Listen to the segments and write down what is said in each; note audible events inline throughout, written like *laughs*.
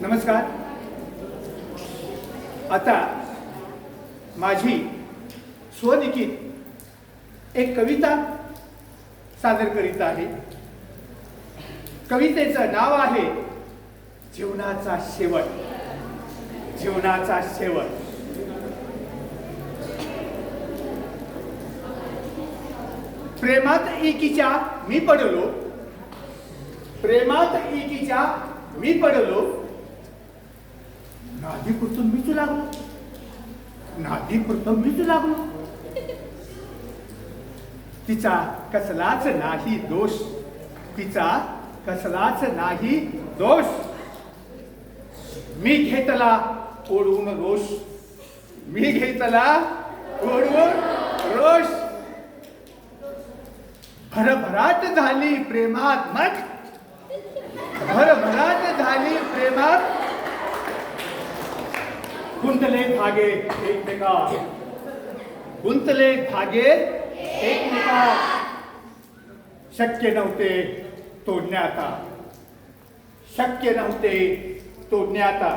नमस्कार. आता माझी स्वलिखित एक कविता सादर करीत आहे. कवितेचं नाव आहे जीवनाचा शेवट. जीवनाचा शेवट. प्रेमात एकीच्या मी पडलो. प्रेमात एकीच्या मी पडलो. नादी पुरतं मीच लागलो. नादी पुरतं मीच लागलो. तिचा कसलाच नाही दोष. तिचा कसलाच नाही दोष. मी घेतला ओढवून रोष. मी घेतला ओढवून रोष. भरभराट झाली प्रेमात मग. भरभराट झाली प्रेमात गुंतले धागे एकमेका गुंतले धागे एकमेका शक्य नव्हते तोडण्याता शक्य नव्हते तोडण्याता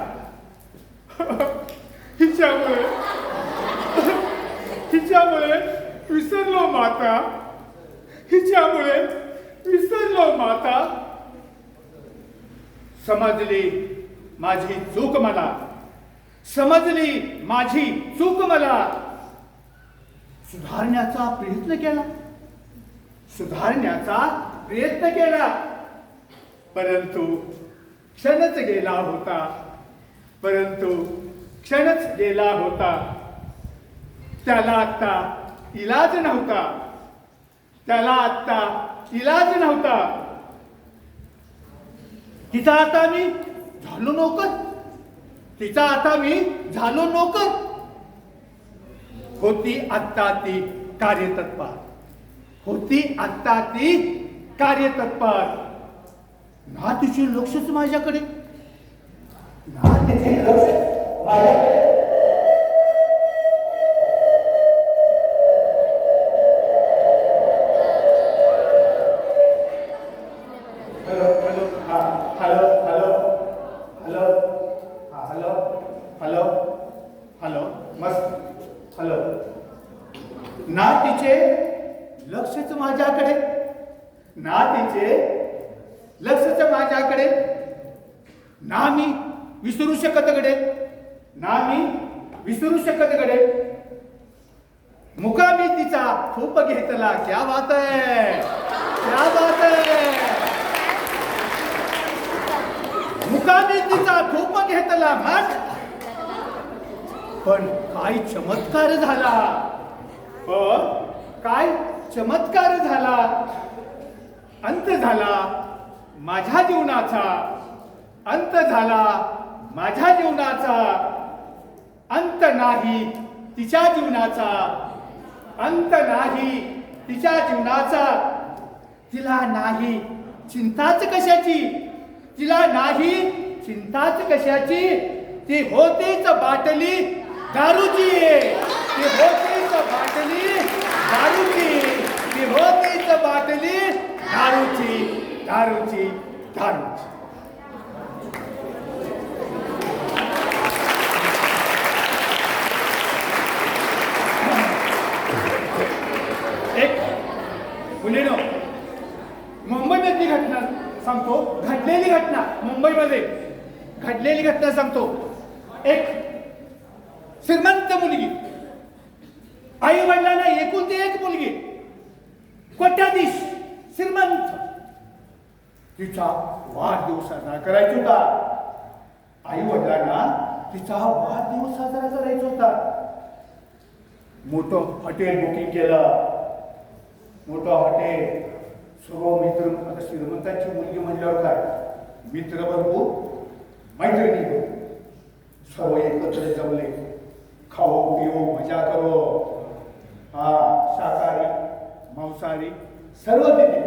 हिच्यामुळे हिच्यामुळे विसरलो माता. हिच्यामुळे विसरलो माता. समजली माझी चूक मला. समजली माझी चूक मला. सुधारण्याचा प्रयत्न केला. सुधारण्याचा प्रयत्न केला. परंतु क्षणच गेला होता. परंतु क्षणच गेला होता. त्याला आता इलाज नव्हता. त्याला आता इलाज नव्हता. तिचा आता मी झालो नोकर तिचा आता मी झालो नोकर. होती आत्ता ती कार्यतत्पर. होती आत्ता ती कार्यतत्पर. ना तिची लक्षच माझ्याकडे. विसरू शकत गडे. मुकामी तिचा खूप घेतला. क्या बात आहे. क्या बात आहे. मुकामी तिचा खूप घेतला. मग पण काय चमत्कार झाला. पण काय चमत्कार झाला. अंत झाला माझ्या जीवनाचा. अंत झाला माझ्या जीवनाचा. अंत नाही तिच्या जीवनाचा. अंत नाही तिच्या जीवनाचा. तिला नाही चिंताच कशाची? तिला नाही चिंताच कशाची? ती होतीच बाटली दारूची. ती होतीच बाटली दारूची. ती होतीच बाटली दारूची दारूची दारूची एक मुलीनो मुंबईमधली घटना सांगतो घडलेली घटना मुंबईमध्ये घडलेली घटना सांगतो. एक श्रीमंत मुलगी आई वडिलांना एकुलती एक मुलगी कोट्याधीश श्रीमंत तिचा वाढदिवस साजरा करायचा होता. आई वडिलांना तिचा वाढदिवस साजरा करायचा होता. मोठं हॉटेल बुकिंग केलं. मोठं हॉटेल सर्व मित्र आता श्रीमंताची मुलगी म्हणल्यावर काय? मित्र बनवू मैत्रिणी भरपूर. सर्व एकत्र जमले. खाओ पिओ मजा करो. हा शाकाहारी मांसाहारी सर्व तिथे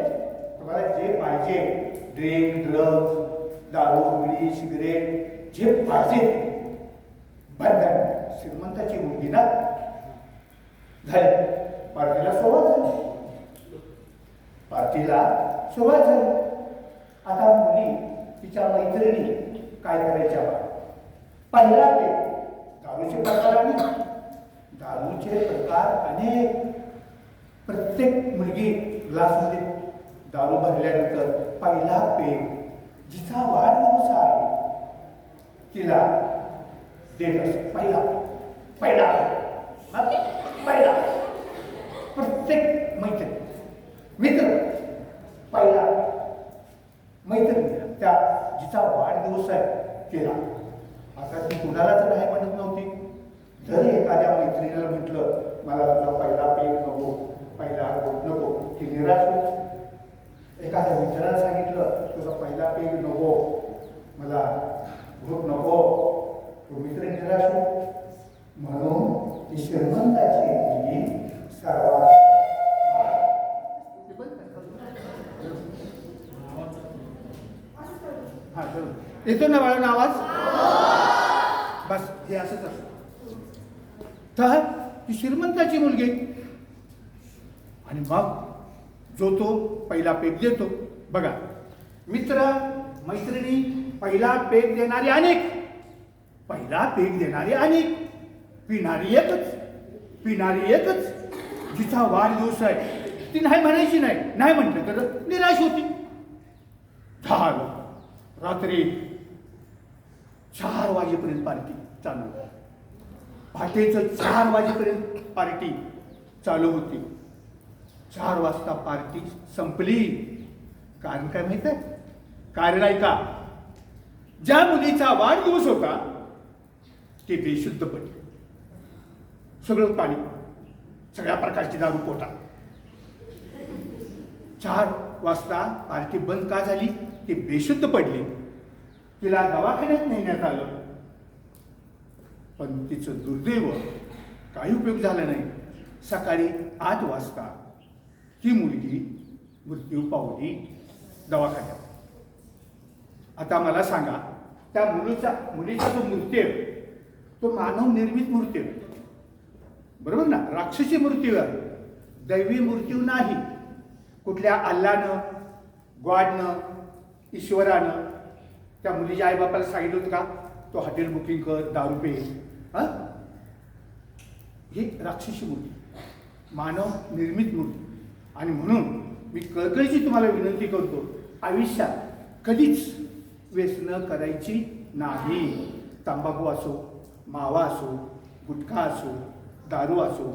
तुम्हाला जे पाहिजे ड्रिंक ड्रग्स दारू बिडी सिगरेट जे पाहिजे. बंधन श्रीमंताची मुलगी ना? झाली. पार्टीला सोबत झाली. पार्टीला सुरुवात झाली. आता मुली तिच्या मैत्रिणी काय करायच्या? पहिला ते दारूचे प्रकार आणि दारूचे प्रकार अनेक. प्रत्येक मुलगी ग्लासमध्ये दारू भरल्यानंतर पहिला पेग जिचा वाढदिवस आहे तिला देत असते. पहिला पहिला पहिला प्रत्येक मैत्री मित्र पहिला मैत्रिणी त्या जिचा वाढदिवस आहे तिला. आता ती कुणालाच नाही म्हणत नव्हती. जर एखाद्या मैत्रिणीला म्हटलं मला तुझा पहिला पेग नको पहिला गोट नको ती निराश होती. एखाद्या मित्राला सांगितलं तुझा पहिला पेग नको मला घोट नको. तो मित्र निराश हो म्हणून ती श्रीमंताची सर्वात हा चलो येतो ना बाळा आवाज? बस हे असंच असतं. तर ती श्रीमंताची मुलगी आणि मग जो तो पहिला पेग देतो. बघा मित्र मैत्रिणी पहिला पेग देणारी अनेक पहिला पेग देणारी अनेक. पिणारी एकच पिणारी एकच. जिचा वाढदिवस आहे ती नाही म्हणायची नाही. नाही म्हटलं तर निराश होती. झालं. रात्री चार वाजेपर्यंत पार्टी चालू. पहाटेचं चार वाजेपर्यंत पार्टी चालू होती. चार वाजता पार्टी संपली. कारण काय माहीत आहे? कारण ऐका ज्या मुलीचा वाढदिवस होता ते बेशुद्ध पडले. सगळं पाणी सगळ्या प्रकारची दारू पोटा चार वाजता पार्टी बंद का झाली? ती बेशुद्ध पडली. तिला दवाखान्यात नेण्यात आलं. पण तिचं दुर्दैव काही उपयोग झाला नाही. सकाळी आठ वाजता ती मुलगी मृत्यू पावली दवाखान्यात. आता मला सांगा त्या मुलीचा मुलीचा जो मृत्यू आहे तो मानव निर्मित मृत्यू आहे. बरोबर ना? राक्षसी मृत्यू आहे. दैवी मृत्यू नाही. कुठल्या अल्लानं गॉडनं ईश्वरानं त्या मुलीच्या आईबापाला सांगितलं होतं का तो हॉटेल बुकिंग कर दारू पे. हा? ही राक्षसी मूर्ती मानव निर्मित मूर्ती आणि म्हणून मी कळकळीची तुम्हाला विनंती करतो आयुष्यात कधीच व्यसनं करायची नाही. तंबाखू असो मावा असो गुटखा असो दारू असो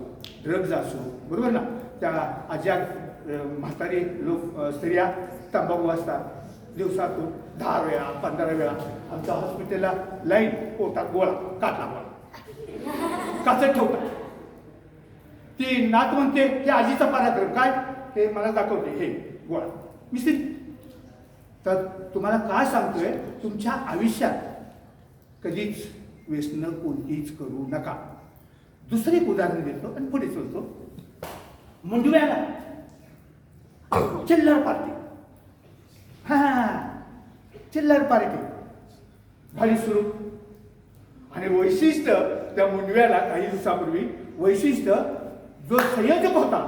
ड्रग्ज असो बरोबर ना? त्या आज्या म्हातारे म्हातारी लोक स्त्रिया तंबाखू असतात दिवसातून दहा वेळा पंधरा वेळा आमच्या हॉस्पिटलला लाईन पोटात गोळा काटला गोळा. काचत ठेवतात ती नात म्हणते हे आजीचा पराक्रम. काय? हे मला दाखवते हे गोळा. मिस्त्री तर तुम्हाला काय सांगतोय? तुमच्या आयुष्यात कधीच व्यसनं कोणतीच करू नका. दुसरे एक उदाहरण देतो आणि पुढे चलतो. मुंडव्याला चिल्लर पार्टी. हा. चिल्लर पार्टी झाली सुरू. आणि वैशिष्ट्य त्या मुंडव्याला काही दिवसापूर्वी वैशिष्ट्य जो संयोजक होता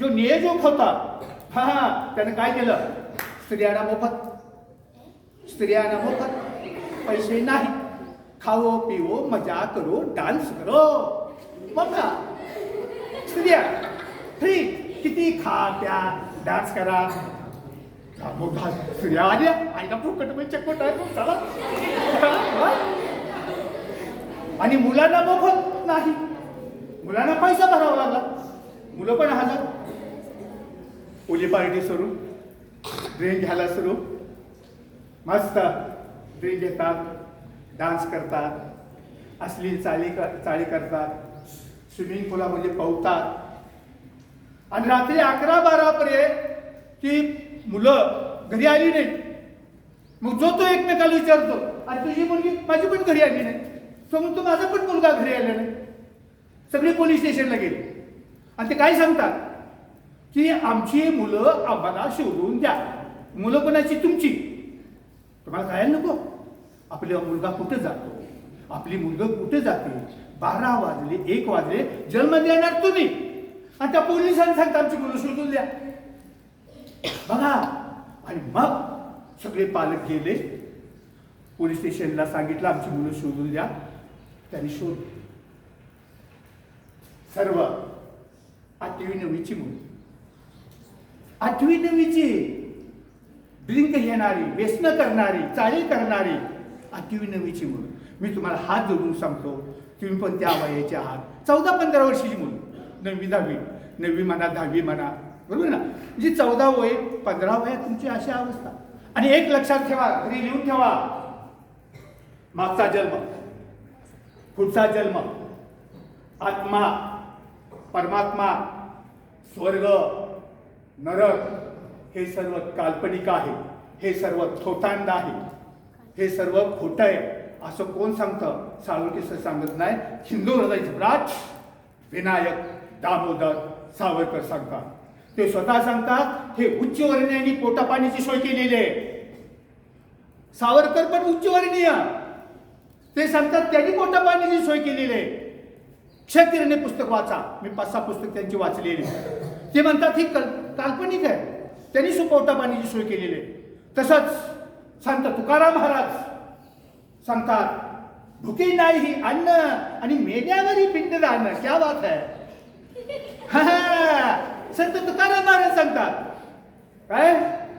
जो नियोजक होता हा हा त्याने काय केलं? स्त्रियांना मोफत. स्त्रियांना मोफत. पैसे नाही. खाओ पिओ मजा करो डान्स करो. मग का स्त्रिया फ्री. किती खा प्या डान्स करा. मग सूर्या आल्या आईला फुकट म्हणजे चक्कट आहे चला आणि मुलांना मोफत नाही मुलांना पैसा भरावा लागला मुलं पण हजर ओली पार्टी सुरू ड्रेन घ्यायला सुरू मस्त ड्रेन घेतात डान्स करतात असली चाली कर चाळी करतात स्विमिंग पूलामध्ये पोहतात आणि रात्री अकरा बारापर्यंत ती मुलं घरी आली नाही मग जो तो एकमेकाला विचारतो आणि तुझी मुलगी माझी पण घरी आली नाही. तो म्हणतो माझा पण मुलगा घरी आला नाही. सगळे पोलीस स्टेशनला गेले. आणि ते काय सांगतात? की आमची मुलं आम्हाला शोधून द्या. मुलं कोणाची? तुमची. तुम्हाला काय नको? आपला मुलगा कुठे जातो? आपली मुलगा कुठे जाते? बारा वाजले एक वाजले जन्म देणार तुम्ही. आणि त्या पोलिसांनी सांगता आमची मुलं शोधून द्या. बघा. आणि मग सगळे पालक गेले. पोलीस स्टेशनला सांगितलं आमची मुलं शोधून द्या. त्यांनी शोध सर्व. आठवी नववीची मुलं. आठवी नववीची ड्रिंक घेणारी व्यसन करणारी चाळी करणारी आठवी नववीची मुलं. मी तुम्हाला हात जोडून सांगतो तुम्ही पण त्या वयाचे आहात. चौदा पंधरा वर्षाची मुलं. नववी दहावी. नववी म्हणा दहावी म्हणा बरोबर ना? म्हणजे चौदा वय पंधरा वयात तुमची अशी अवस्था. आणि एक लक्षात ठेवा घरी लिहून ठेवा. मागचा जन्म. पुढचा जन्म. आत्मा परमात्मा स्वर्ग नरक हे सर्व काल्पनिक आहे. हे सर्व थोतांड आहे. हे सर्व खोटं आहे. असं कोण सांगतं? साळुंके सर सांगत नाही हिंदू हृदय राज विनायक दामोदर सावरकर सांगतात. ते स्वतः सांगतात हे उच्चवर्णीयांनी पोटापाण्याची सोय केलेली आहे. सावरकर पण उच्चवर्णीय ते सांगतात त्यांनी पोटापाण्याची सोय केलेली आहे. क्षत्रियने पुस्तक वाचा. मी पाच सहा पुस्तक त्यांची वाचलेली. ते म्हणतात ही कल काल्पनिक आहे. त्यांनी सुपवटा पाण्याची सोय केलेली आहे. तसंच संत तुकाराम महाराज सांगतात भुके नाही ही अन्न आणि मेल्यावरही राहणं क्या बात आहे हा, हा. संत तुकाराम महाराज सांगतात काय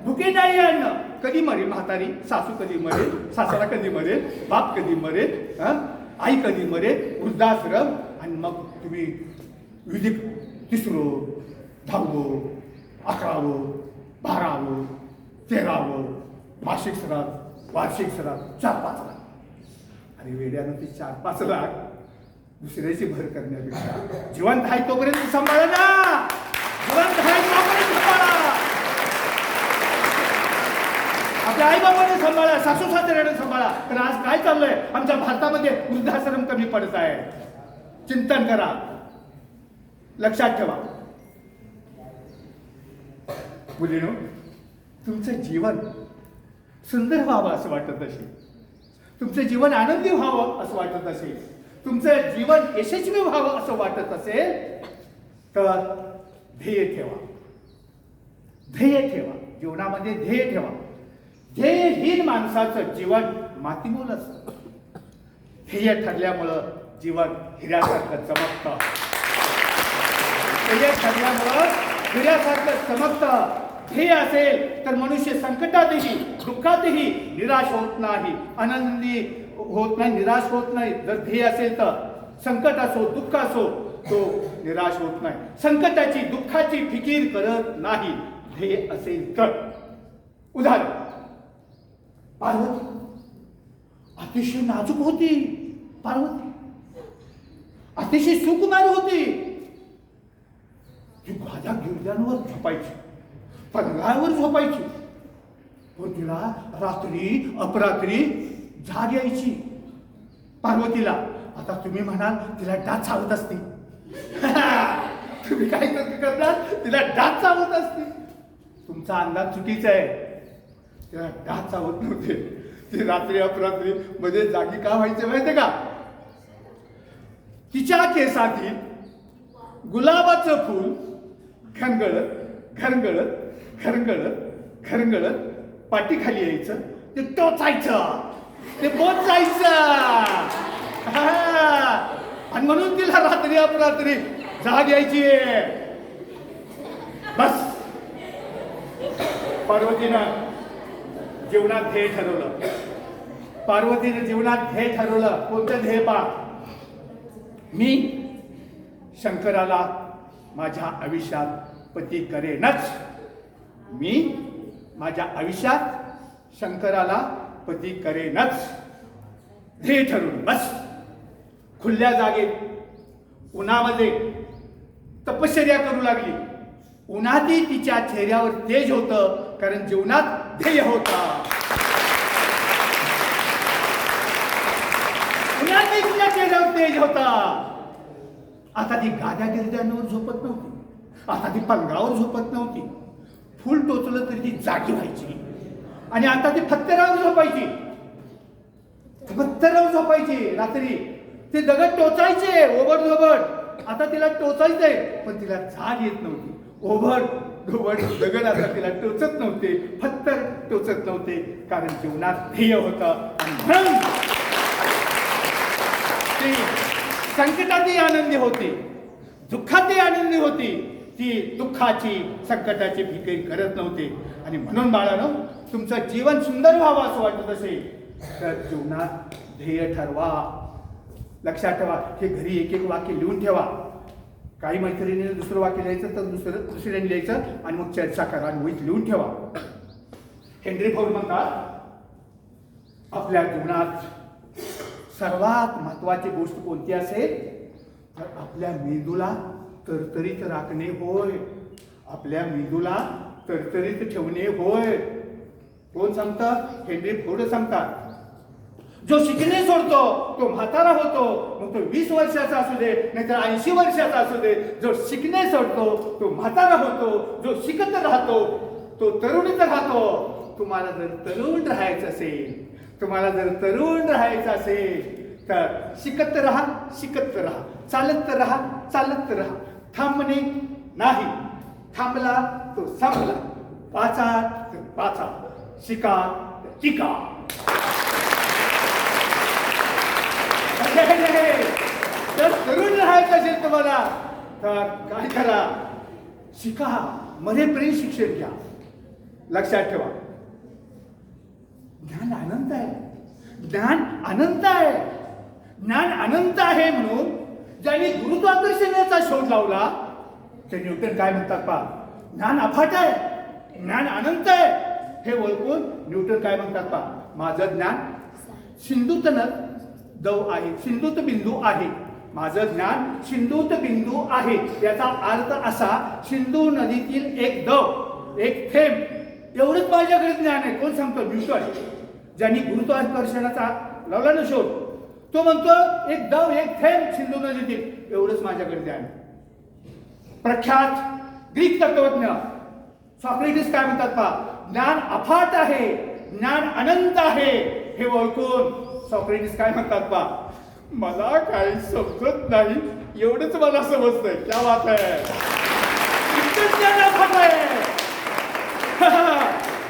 भुके नाही अन्न कधी मरेल म्हातारी. सासू कधी मरेल सासरा कधी मरेल बाप कधी मरेल आई कधी मरेल वृद्धाश्रम आणि मग तुम्ही विधी तिसरो दहावं अकरावं बारावं तेरावं मासिक सरात वार्षिक सरात चार पाच लाख. आणि वेड्यानं ती चार पाच लाख. दुसऱ्याची भर करण्यापेक्षा जिवंत आहे तोपर्यंत सांभाळा ना. जिवंत आहे तोपर्यंत सांभाळा आपल्या आई सांभाळा सासू सासऱ्याने सांभाळा. पण आज काय चाललंय? आमच्या भारतामध्ये वृद्धाश्रम कमी पडत आहे. चिंतन करा. लक्षात ठेवा. मुलीनो तुमचं जीवन सुंदर व्हावं असं वाटत असेल. तुमचं जीवन आनंदी व्हावं असं वाटत असेल. तुमचं जीवन यशस्वी व्हावं असं वाटत असेल तर ध्येय ठेवा. ध्येय ठेवा. जीवनामध्ये ध्येय ठेवा. ध्येयहीन माणसाचं जीवन मातीमोल असतं. ध्येय ठरल्यामुळं जीवन हिऱ्यासारखं चमकतं. ध्येय ठरल्यामुळं हिऱ्यासारखं चमकतं. ध्येय असेल तर मनुष्य संकटातही दुःखातही निराश होत नाही. आनंदी होत नाही निराश होत नाही. जर ध्येय असेल तर संकट असो दुःख असो तो निराश होत नाही. संकटाची दुःखाची फिकीर करत नाही. ध्येय असेल तर. उदाहरण. पार्वती. अतिशय नाजूक होती पार्वती. अतिशय सुकुमार होती. ती भाज्या गिरद्यांवर झोपायची पलंगावर झोपायची. पण तिला रात्री अपरात्री झाग यायची. पार्वतीला आता तुम्ही म्हणाल तिला डाच चावत असते *laughs* तुम्ही काय करणार? तिला डाच चावत असते तुमचा अंदाज चुकीचा आहे. त्याला डास चावत नव्हते. ते रात्री अपरात्री मध्ये जागी का व्हायचे माहितीये का? तिच्या केसातील गुलाबाचं फूल घनगळत घनगळत घरगळत घरगळत पाठीखाली यायचं. ते टोचायचं. ते बोचायचं. हा. आणि म्हणून तिला रात्री अपरात्री जाग यायची. बस. पार्वतीनं जीवनात ध्येय ठरवलं. पार्वतीनं जीवनात ध्येय ठरवलं. कोणतं ध्येय पा मी शंकराला माझ्या आयुष्यात पती करेनच. मी माझ्या आयुष्यात शंकराला पती करेनच. ध्येय ठरवून बस. खुल्या जागेत उन्हामध्ये तपश्चर्या करू लागली. उन्हातही तिच्या चेहऱ्यावर तेज होतं कारण जीवनात ध्येय होता. उन्हातही चेहऱ्यावर तेज होता. आता ती गाद्या गिरद्यांवर झोपत नव्हती. आता ती पलंगावर झोपत नव्हती. फुल टोचलं तरी ती जागी व्हायची. आणि आता ती फत्तरावर झोपायची. फत्तरावर झोपायची. रात्री ते दगड टोचायचे. ओबड झोबड आता तिला टोचायचंय पण तिला झाड येत नव्हती. ओबड. धोबड दगड आता तिला टोचत नव्हते. फत्तर टोचत नव्हते. कारण जीवनात ध्येय होतं. म्हणून ती संकटातही आनंदी होती. दुःखातही आनंदी होती. ती दुःखाची संकटाची फिकीर करत नव्हती. आणि म्हणून बाळानो तुमचं जीवन सुंदर व्हावं असं वाटत असेल तर जीवनात ध्येय ठरवा. लक्षात ठेवा. हे घरी एक एक वाक्य लिहून ठेवा. काही मैत्रिणीने दुसरं वाक्य लिहायचं तर दुसरं दुसऱ्याने लिहायचं आणि मग चर्चा करा आणि वहीत लिहून ठेवा. हेनरी फोर म्हणतात आपल्या जीवनात सर्वात महत्वाची गोष्ट कोणती असेल? तर आपल्या मेंदूला तरतरीत राखणे होय. आपल्या मेंदूला तरतरीत ठेवणे होय. कोण सांगतात हेनरी फोर्ड सांगतात. जो शिकणे सोडतो तो म्हातारा होतो. मग तो वीस वर्षाचा असू दे नाहीतर ऐंशी वर्षाचा असू दे. जो शिकणे सोडतो तो म्हातारा होतो. जो शिकत राहतो तो तरुणीत राहतो. तुम्हाला जर तरुण राहायचं असेल तुम्हाला जर तरुण राहायचं असेल तर शिकत राहा शिकत राहा. चालत राहा चालत राहा. थांबणे नाही. थांबला तो संपला. वाचा तर वाचा. शिका तर टिका. जर तरुण राहायचं असेल तुम्हाला तर काय करा? शिका. मध्येपर्यंत शिक्षण घ्या. लक्षात ठेवा. ज्ञान अनंत आहे. ज्ञान अनंत आहे. ज्ञान अनंत आहे म्हणून ज्यांनी गुरुत्वाकर्षणाचा शोध लावला ते न्यूटन काय म्हणतात पा ज्ञान अफाट आहे. ज्ञान अनंत आहे. हे ओळखून न्यूटन काय म्हणतात पा माझं ज्ञान सिंधुतनच दव आहे. सिंधुत बिंदू आहे. माझं ज्ञान सिंधूत बिंदू आहे. याचा अर्थ असा सिंधू नदीतील एक दव एक थेंब एवढंच माझ्याकडे ज्ञान आहे. कोण सांगतो? न्यूटन ज्यांनी गुरुत्वाकर्षणाचा लावला ना शोध तो म्हणतो एक दव एक थेंब सिंधू नदीतील. एवढंच माझ्याकडे ज्ञान आहे. प्रख्यात ग्रीक तत्वज्ञ सॉक्रेटिस काय म्हणतात पा ज्ञान अफाट आहे. ज्ञान अनंत आहे. हे ओळखून सॉक्रेटिस काय म्हणतात पा मला काही समजत नाही एवढंच मला समजतंय. क्या बात आहे इतकं *laughs* ज्ञान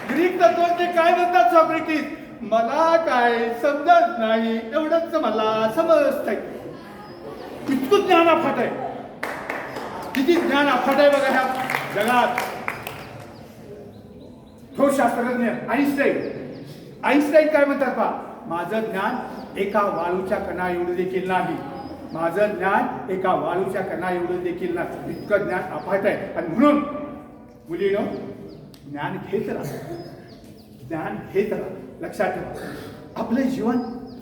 ग्रीक तत्वज्ञ काय म्हणतात सॉक्रेटिस? मला काय समजत नाही एवढंच मला समजतंय. इतकं ज्ञान अफाट आहे. किती ज्ञान अफाट आहे बघा ह्या जगात. थोर शास्त्रज्ञ आईन्स्टाईन आईन्स्टाईन काय म्हणतात पा माझं ज्ञान एका वाळूच्या कणा एवढं देखील नाही. माझं ज्ञान एका वाळूच्या कणा एवढं देखील नाही. इतकं ज्ञान अफाट आहे. आणि म्हणून मुलीनं ज्ञान घेत राहा. ज्ञान घेत राहा. लक्षात ठेवा. आपलं जीवन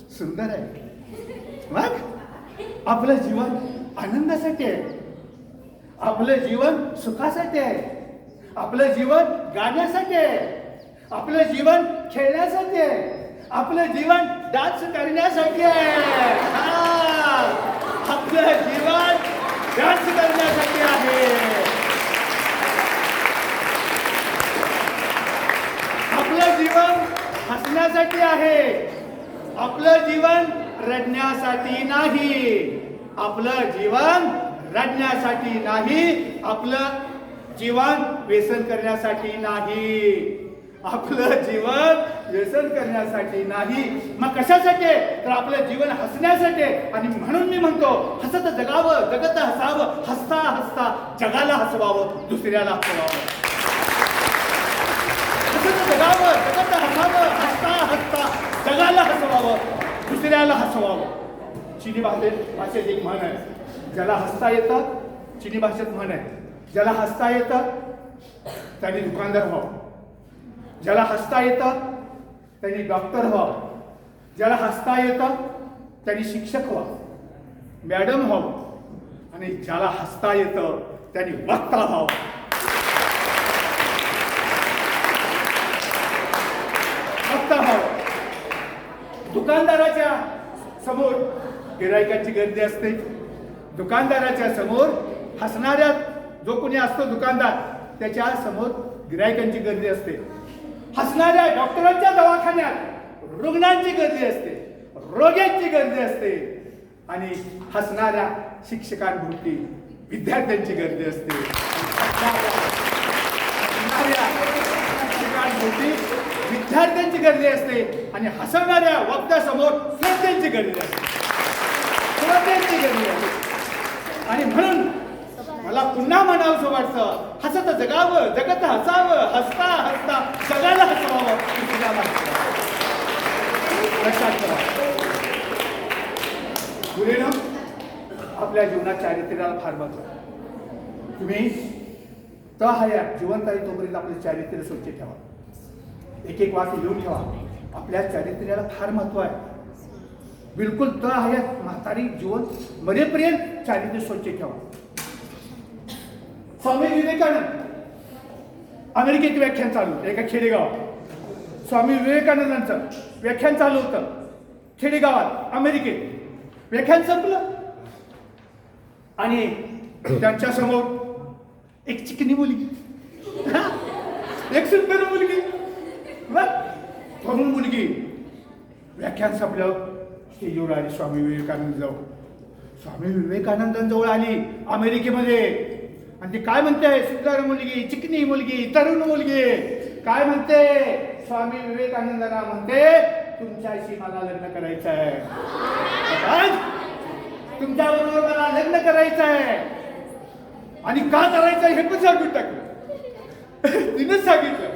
सुंदर आहे. मग? आपलं जीवन आनंदासाठी आहे. आपलं जीवन सुखासाठी आहे. आपलं जीवन गाण्यासाठी आहे. आपलं जीवन खेळण्यासाठी आहे. आपलं जीवन डान्स करण्यासाठी आहे. आपलं जीवन डान्स करण्यासाठी आहे. आपलं जीवन हसण्यासाठी आहे. आपलं जीवन रडण्यासाठी नाही. आपलं जीवन रडण्यासाठी नाही. आपलं जीवन व्यसन करण्यासाठी नाही. आपलं जीवन व्यसन करण्यासाठी नाही. मग कशासाठी? तर आपलं जीवन हसण्यासाठी. आणि म्हणून मी म्हणतो हसत जगावं जगत हसावं हसता हसता जगाला हसवावं दुसऱ्याला हसवावं. हसत जगावं जगत हसावं हसता हसता जगाला हसवावं दुसऱ्याला हसवावं. चिनी भाषेत भाषेत एक म्हण आहे. ज्याला हसता येतं चिनी भाषेत म्हण आहे. ज्याला हसता येतं त्याने दुकानदार व्हावं. ज्याला हसता येतं त्यांनी डॉक्टर व्हावं. ज्याला हसता येतं त्यांनी शिक्षक व्हावं. मॅडम व्हावं. आणि ज्याला हसता येतं त्यांनी वक्ता व्हावं. वक्ता व्हावं. दुकानदाराच्या समोर गिरायकाची गर्दी असते. दुकानदाराच्या समोर हसणाऱ्या जो कोणी असतो दुकानदार त्याच्यासमोर गिरायकांची गर्दी असते. हसणाऱ्या डॉक्टरांच्या दवाखान्यात रुग्णांची गर्दी असते रोग्यांची गर्दी असते आणि हसणाऱ्या शिक्षकांभोवती विद्यार्थ्यांची गर्दी असते. शिक्षकांभोवती विद्यार्थ्यांची गर्दी असते आणि हसवणाऱ्या वक्त्यासमोर श्रोत्यांची गर्दी असते. श्रोत्यांची गर्दी असते. आणि म्हणून मला पुन्हा म्हणावंसं वाटतं. हसत जगावं जगत हसावं हसता हसता जगाला हसवावं. तुझ्या लक्षात ठेवा मुलीनं आपल्या जीवनात चारित्र्याला फार महत्त्व आहे. तुम्ही त हया जिवंत आहे तोपर्यंत आपले चारित्र्य स्वच्छ ठेवा. एक एक वाक्य लिहून ठेवा. आपल्या चारित्र्याला फार महत्त्व आहे. बिलकुल त हयात म्हातारी जीवन मरेपर्यंत चारित्र्य स्वच्छ ठेवा. स्वामी विवेकानंद. अमेरिकेत व्याख्यान चालू होतं. एका खेडेगावात. स्वामी विवेकानंदांचं व्याख्यान चालू होतं. खेडेगावात अमेरिकेत. व्याख्यान संपलं. आणि त्यांच्यासमोर एक चिकनी मुलगी. एक सुंदर मुलगी. तरुण मुलगी. व्याख्यान संपलं. स्टेजवर आली स्वामी विवेकानंद जवळ स्वामी विवेकानंदांजवळ आली. अमेरिकेमध्ये आणि ती काय म्हणते? सुंदर मुलगी चिकनी मुलगी तरुण मुलगी. काय म्हणते? स्वामी विवेकानंदांना म्हणते तुमच्याशी मला लग्न करायचं आहे तुमच्याबरोबर तुमच्या बरोबर मला लग्न करायचं आहे आणि का करायचं आहे हे पण सांगून टाकलं *laughs* तिनंच सांगितलं.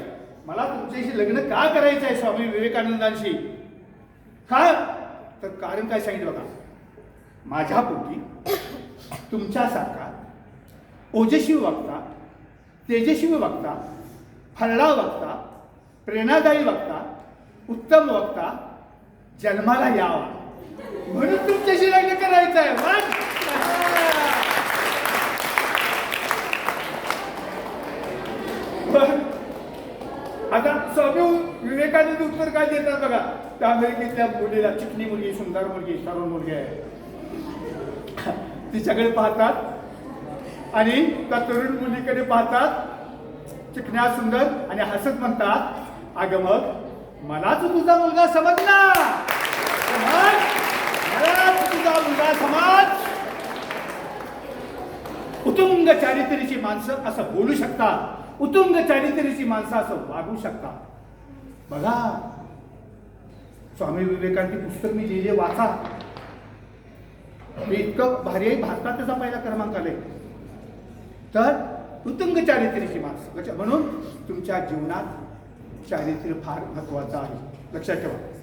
मला तुमच्याशी लग्न का करायचं आहे स्वामी विवेकानंदांशी? का? तर कारण काय सांगितलं बघा. माझ्या पोटी तुमच्यासारखा ओजस्वी वागता तेजस्वी वागता फळला वागता प्रेरणादायी वागता उत्तम वागता जन्माला यावा. म्हणून तुमच्याशी लग्न करायचं आहे. वाह! आता स्वामी विवेकानंद उत्तर काय देतात बघा? त्या अमेरिकेतल्या मुलीला चिकणी मुलगी सुंदर मुलगी तरुण मुलगी आहे. तिच्याकडे पाहतात आणि त्या तरुण मुलीकडे पाहतात चिकण्या सुंदर आणि हसत म्हणतात अगं मग मलाच तुझा मुलगा समजला. समज मलाच तुझा मुलगा समज. उत्तुंग चारित्र्याची माणसं असं बोलू शकतात. उत्तुंग चारित्र्याची माणसं असं वागू शकतात. बघा स्वामी विवेकांची पुस्तक मी लिहिले वाचा. मी इतकं भारी भारतात त्याचा पहिला क्रमांक आलाय. तर कृतंग चारित्र्याची माणसं. लक्षात म्हणून तुमच्या जीवनात चारित्र्य फार महत्वाचं आहे. लक्षात ठेवा.